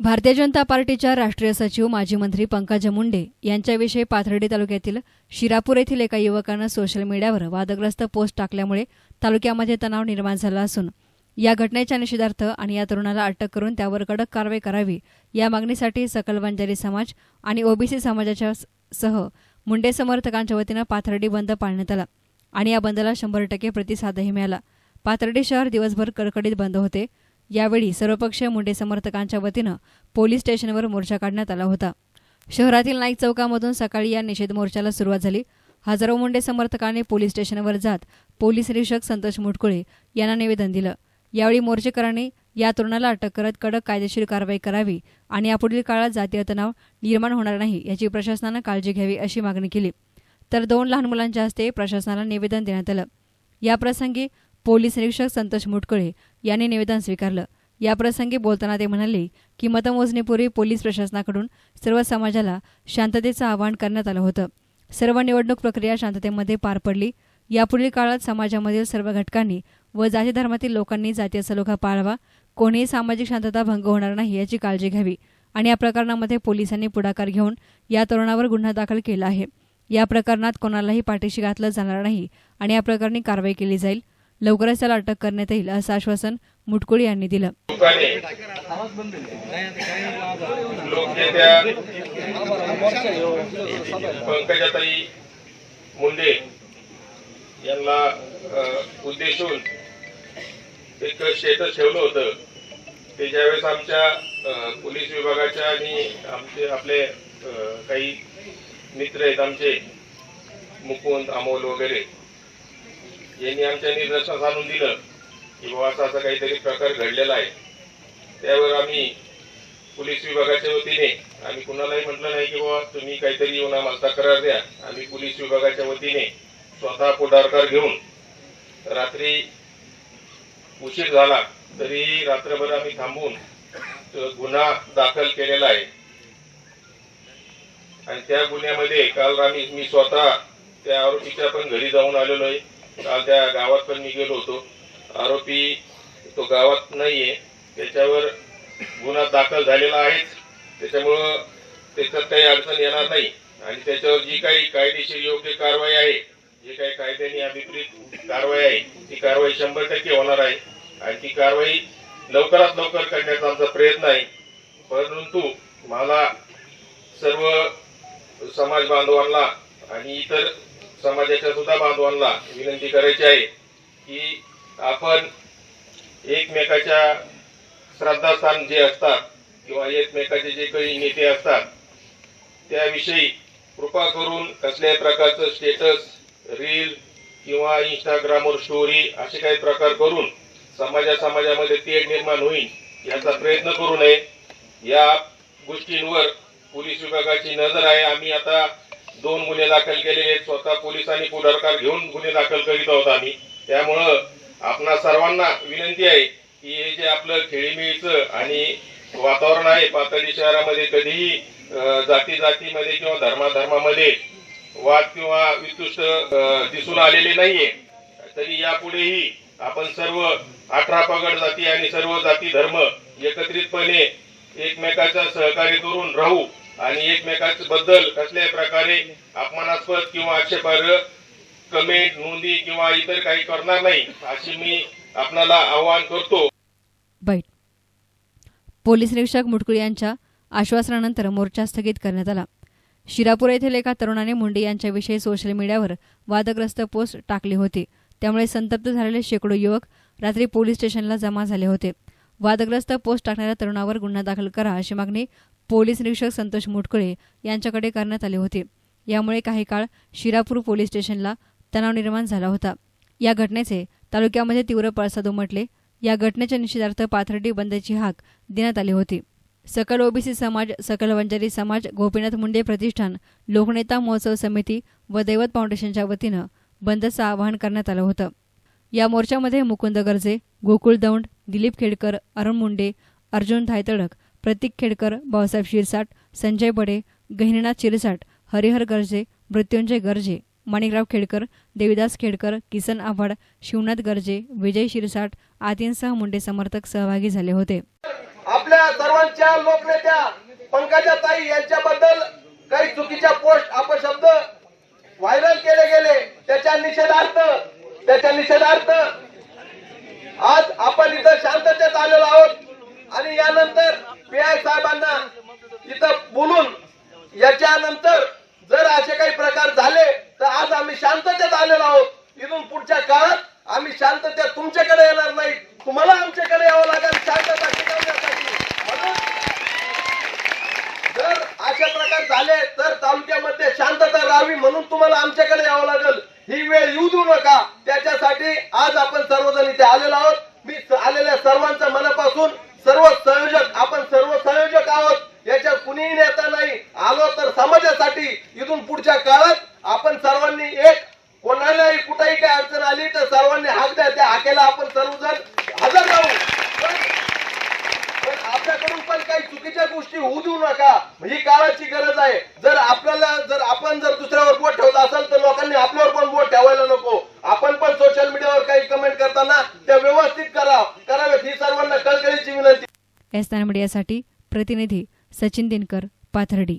भारतीय जनता पार्टीच्या राष्ट्रीय सचिव माजी मंत्री पंकजा मुंडे यांच्याविषयी पाथर्डी तालुक्यातील शिरापूर येथील एका युवकानं सोशल मीडियावर वादग्रस्त पोस्ट टाकल्यामुळे तालुक्यामध्ये तणाव निर्माण झाला असून या घटनेच्या निषेधार्थ आणि या तरुणाला अटक करून त्यावर कडक कारवाई करावी या मागणीसाठी सकल बंजारी समाज आणि ओबीसी समाजाच्या सह मुंडे समर्थकांच्या वतीनं पाथर्डी बंद पाळण्यात आला आणि या बंदला शंभर टक्के प्रतिसादही मिळाला. पाथर्डी शहर दिवसभर कडकडीत बंद होते. यावेळी सर्वपक्षीय मुंडे समर्थकांच्या वतीनं पोलीस स्टेशनवर मोर्चा काढण्यात आला होता. शहरातील नाईक चौकामधून सकाळी या निषेध मोर्चाला सुरुवात झाली. हजारो मुंडे समर्थकांनी पोलीस स्टेशनवर जात पोलीस निरीक्षक संतोष मुटकुळे यांना निवेदन दिलं. यावेळी मोर्चेकरांनी या तरुणाला अटक करत कडक कायदेशीर कारवाई करावी आणि यापुढील काळात जातीय तणाव निर्माण होणार नाही याची प्रशासनानं काळजी घ्यावी अशी मागणी केली. तर दोन लहान मुलांच्या हस्ते प्रशासनाला निवेदन देण्यात आलं. याप्रसंगी पोलीस निरीक्षक संतोष मुटकुळे यांनी निवेदन स्वीकारलं. याप्रसंगी बोलताना ते म्हणाले की मतमोजणीपूर्वी पोलीस प्रशासनाकडून सर्व समाजाला शांततेचं आवाहन करण्यात आलं होतं. सर्व निवडणूक प्रक्रिया शांततेमध्ये पार पडली. यापुढील काळात समाजामधील सर्व घटकांनी व जाती धर्मातील लोकांनी जातीय सलोखा पाळावा. कोणीही सामाजिक शांतता भंग होणार नाही याची काळजी घ्यावी आणि या प्रकरणामध्ये पोलिसांनी पुढाकार घेऊन या तरुणावर गुन्हा दाखल केला आहे. या प्रकरणात कोणालाही पाठीशी घातलं जाणार नाही आणि या प्रकरणी कारवाई केली जाईल. लवकरच त्याला अटक करण्यात येईल असं आश्वासन मुटकुळे यांनी दिलं. पंकजाताई मुंडे यांना उद्देशून एक स्टेटस ठेवलं होतं. ते ज्यावेळेस आमच्या पोलीस विभागाच्या आणि आमचे आपले काही मित्र आहेत आमचे मुकुंद अमोल वगैरे यांनी आमच्या निदर्शनास आणून दिलं की बाबा असा असा काहीतरी प्रकार घडलेला आहे. त्यावर आम्ही पोलीस विभागाच्या वतीने आम्ही कुणालाही म्हटलं नाही की बाबा तुम्ही काहीतरी येऊन आम्हाला तक्रार द्या. आम्ही पोलीस विभागाच्या वतीने स्वतः पुढाकार घेऊन रात्री उशीर झाला तरीही रात्रभर आम्ही थांबून गुन्हा दाखल केलेला आहे. आणि त्या गुन्ह्यामध्ये काल आम्ही मी स्वतः त्या आरोपीच्या पण घरी जाऊन आलेलो आहे. काल त्या गावात पण मी गेलो होतो. आरोपी तो गावात नाहीये. त्याच्यावर गुन्हा दाखल झालेला आहेच त्याच्यामुळं त्याच्यात काही अडचण येणार नाही. आणि त्याच्यावर जी काही कायदेशीर योग्य कारवाई आहे जी काही कायद्याने अभिप्रित कारवाई आहे ती कारवाई शंभर टक्के होणार आहे. आणि ती कारवाई लवकरात लवकर करण्याचा आमचा प्रयत्न आहे. परंतु मला सर्व समाज बांधवांना आणि इतर समाजाच्या सुद्धा बांधवांना विनंती करायची आहे की आपण एकमेकाच्या श्रद्धास्थान जे असतात किंवा एकमेकाचे जे काही नेते असतात त्याविषयी कृपा करून कसल्याही प्रकारचं स्टेटस रील किंवा इंस्टाग्रामवर स्टोरी असे काही प्रकार करून समाजा समाजामध्ये तेढ निर्माण होईल याचा प्रयत्न करू नये. या गोष्टींवर पोलीस विभागाची नजर आहे. आम्ही आता दोन गुन्हे दाखल केलेले आहेत स्वतः पोलिसांनी पुढाकार घेऊन गुन्हे दाखल करीत आहोत आम्ही. त्यामुळं आपणा सर्वांना विनंती आहे की हे जे आपलं खेळीमेळीचं आणि वातावरण आहे पातळी शहरामध्ये कधीही जाती जातीमध्ये किंवा धर्माधर्मामध्ये वाद किंवा वितुष्ट दिसून आलेले नाहीये. तरी यापुढेही आपण सर्व अठरा पगड जाती आणि सर्व जाती धर्म एकत्रितपणे एकमेकाचा सहकार्य करून राहू. आणि एकमेकाच बद्दल कसल्याही प्रकारे अपमानास्पद किंवा आक्षेपार्ह कमेंट नोंदी किंवा इतर काही करणार नाही अशी मी आपणाला आवाहन करतो. बैठ पोलीस निरीक्षक मुटकुळे यांच्या आश्वासनानंतर मोर्चा स्थगित करण्यात आला. शिरापूर येथील एका तरुणाने मुंडे यांच्याविषयी सोशल मीडियावर वादग्रस्त पोस्ट टाकली होती. त्यामुळे संतप्त झालेले शेकडो युवक रात्री पोलीस स्टेशनला जमा झाले होते. वादग्रस्त पोस्ट टाकणाऱ्या तरुणावर गुन्हा दाखल करा अशी मागणी पोलीस निरीक्षक संतोष मुटकुळे यांच्याकडे करण्यात आले होते. यामुळे काही काळ शिरापूर पोलीस स्टेशनला तणाव निर्माण झाला होता. या घटनेचे तालुक्यामध्ये तीव्र पळसाद उमटले. या घटनेच्या निषेधार्थ पाथर्डी बंदची हाक देण्यात आली होती. सकल ओबीसी समाज सकल वंजारी समाज गोपीनाथ मुंडे प्रतिष्ठान लोकनेता महोत्सव समिती व दैवत फाउंडेशनच्या वतीनं बंदचं आवाहन करण्यात आलं होतं. या मोर्चामध्ये मुकुंद गर्जे गोकुळ दौंड दिलीप खेडकर अरुण मुंडे अर्जुन धायतडक प्रतीक खेडकर भाऊसाहेब शिरसाट संजय बडे गहिनीनाथ शिरसाट हरिहर गर्जे मृत्युंजय गर्जे माणिकराव खेडकर देविदास खेडकर किसन आव्हाड शिवनाथ गर्जे विजय शिरसाट आदींसह मुंडे समर्थक सहभागी झाले होते. आपल्या सर्वांच्या लोकनेत्या पंकजा ताई यांच्याबद्दल काही चुकीच्या पोस्ट अपशब्द व्हायरल केले गेले त्याच्या निषेधार्थ त्याच्या निषेधार्थ आज आपण इथं शांततेत आलेलो आहोत. आणि यानंतर पी आय साहेबांना इथं बोलून याच्यानंतर जर असे काही प्रकार झाले तर आज आम्ही शांततेत आलेलो आहोत. इथून पुढच्या काळात आम्ही शांततेत तुमच्याकडे येणार नाही. तुम्हाला आमच्याकडे यावं लागेल शांतता टिकवण्यासाठी. म्हणून जर अशा प्रकार झाले तर तालुक्यामध्ये शांतता राहावी म्हणून तुम्हाला आमच्याकडे यावं लागेल. ही वेळ येऊ देऊ नका. त्याच्यासाठी आज आपण सर्वजण इथे आलेलो आहोत. मी आलेल्या सर्वांचं मनापासून सर्व संयोजक आपण सर्व संयोजक आहोत याच्यात कुणीही नेता नाही आलो तर समाजासाठी इथून पुढच्या काळात आपण सर्वांनी एक कोणालाही कुठेही काही अडचण आली तर सर्वांनी हाक द्या. त्या हाकेला आपण सर्वजण हजर राहू. पण आपल्याकडून पण काही चुकीच्या गोष्टी होऊ देऊ नका. ही काळाची गरज आहे. जर आपल्याला जर आपण जर दुसऱ्यावर बोट ठेवत असेल तर लोकांनी आपल्यावर पण बोट ठेवायला नको. आपण पण सोशल मीडियावर काही कमेंट करताना त्या व्यवस्थित करा करावेत. ही सर्वांना कळकळीची विनंती. एस मीडियासाठी प्रतिनिधी सचिन दिनकर पाथर्डी.